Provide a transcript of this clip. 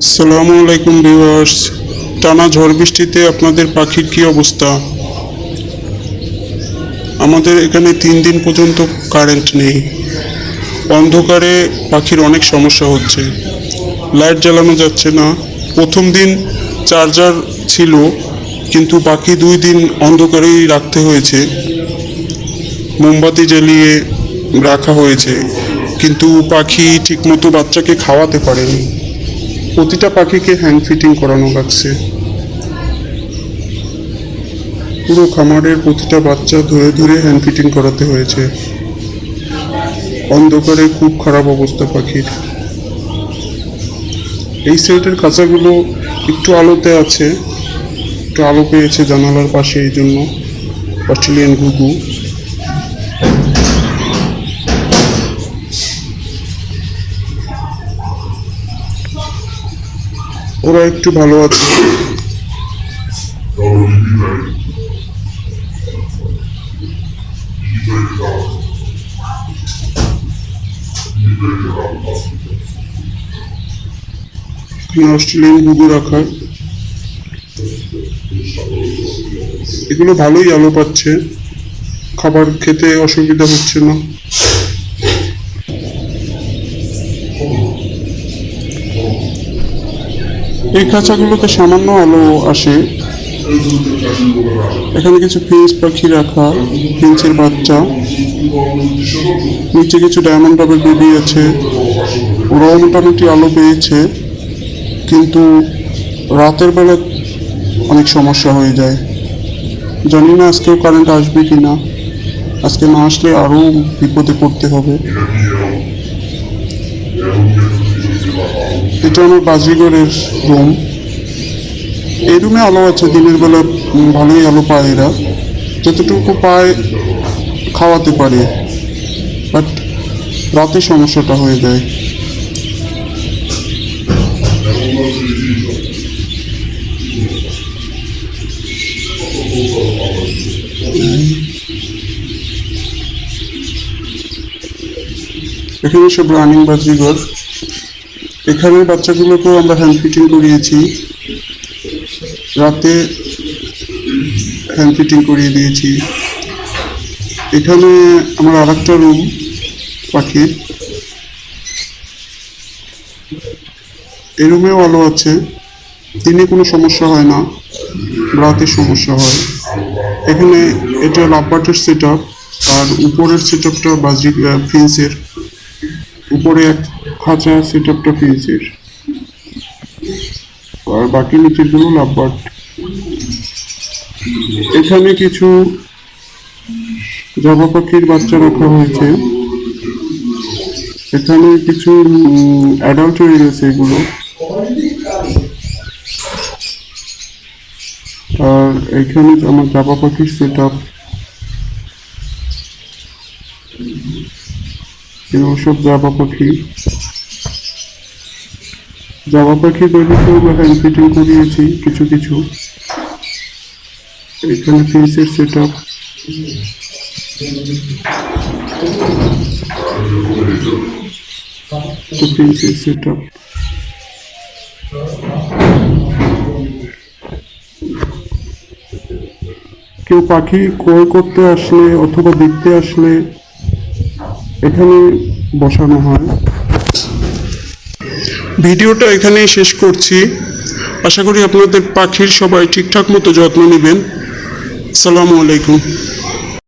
সালামু আলাইকুম ভিউয়ার্স। টানা ঝড় বৃষ্টিতে আপনাদের পাখির কি অবস্থা? আমাদের এখানে তিন দিন পর্যন্ত কারেন্ট নেই। অন্ধকারে পাখির অনেক সমস্যা হচ্ছে। লাইট জ্বালানো যাচ্ছে না। প্রথম দিন চার্জার ছিল, কিন্তু বাকি দুই দিন অন্ধকারেই রাখতে হয়েছে। মোমবাতি জ্বালিয়ে রাখা হয়েছে। কিন্তু পাখি ঠিকমতো বাচ্চাকে খাওয়াতে পারেনি। প্রতিটা পাখিকে হ্যান্ড ফিটিং করানো লাগছে। পুরো খামারের প্রতিটা বাচ্চা ধরে ধরে হ্যান্ড ফিটিং করাতে হয়েছে। অন্ধকারে খুব খারাপ অবস্থা পাখির। এই সাইডের খাঁচাগুলো একটু আলোতে আছে। একটু আলো পেয়েছে জানালার পাশে, এই জন্য অস্ট্রেলিয়ান ঘুঘু ওরা একটু ভালো আছে। অস্ট্রেলিয়ান ঘুঘু রাখা এগুলো ভালোই আলো পাচ্ছে। খাবার খেতে অসুবিধা হচ্ছে না। এই খাঁচাগুলোতে সামান্য আলো আসে। এখানে কিছু ফিঞ্চ পাখি রাখা, ফিঞ্চের বাচ্চা। নিচে কিছু ডায়মন্ড ডাবের বেবি আছে। ওরাও মোটামুটি আলো পেয়েছে, কিন্তু রাতের বেলা অনেক সমস্যা হয়ে যায়। জানি না আজকেও কারেন্ট আসবে কি না আজকে না আসলে আরও বিপদে পড়তে হবে। এটা আমার বাজিগরের রুম। এই রুমে আলো আছে, দিনের বেলা ভালোই আলো পায় এরা। যতটুকু পায় খাওয়াতে পারে। বাট রাতে সমস্যাটা হয়ে যায়। এখানে সব রানিং বাজিগর এখানে বাচ্চাগুলোকেও আমরা হ্যান্ড ফিটিং করিয়েছি। রাতে হ্যান্ড ফিটিং করিয়ে দিয়েছি। এখানে আমার আর একটা রুম পাখির এই রুমেও আলো আছে। দিনে কোনো সমস্যা হয় না, রাতে সমস্যা হয়। এখানে এটা লাভবাটের সেট আপ আর উপরের সেট আপটা বাজি ফিন্সের উপরে এক খাঁচা সেট আপটা ফিন্সের আর বাকি নিচেরগুলো লাভবাট এখানে কিছু জবা পাখির বাচ্চা রাখা হয়েছে। এখানে কিছু অ্যাডাল্ট হয়ে গেছে এগুলো। আর এখানে আমার জাবা পাখির সেট আপ এগুলো সব জাবা পাখি। জাবা পাখি তৈরিতে হ্যান্ড ফিটিং করিয়েছি, কিছু কিছু। এখানে সেট আপ ফিসের সেট আপ কেউ পাখি ক্রয় করতে আসলে অথবা দেখতে আসলে এখানে বসানো হয়। ভিডিওটা এখানেই শেষ করছি। আশা করি আপনাদের পাখির সবাই ঠিকঠাক মতো যত্ন নেবেন। সালামু আলাইকুম।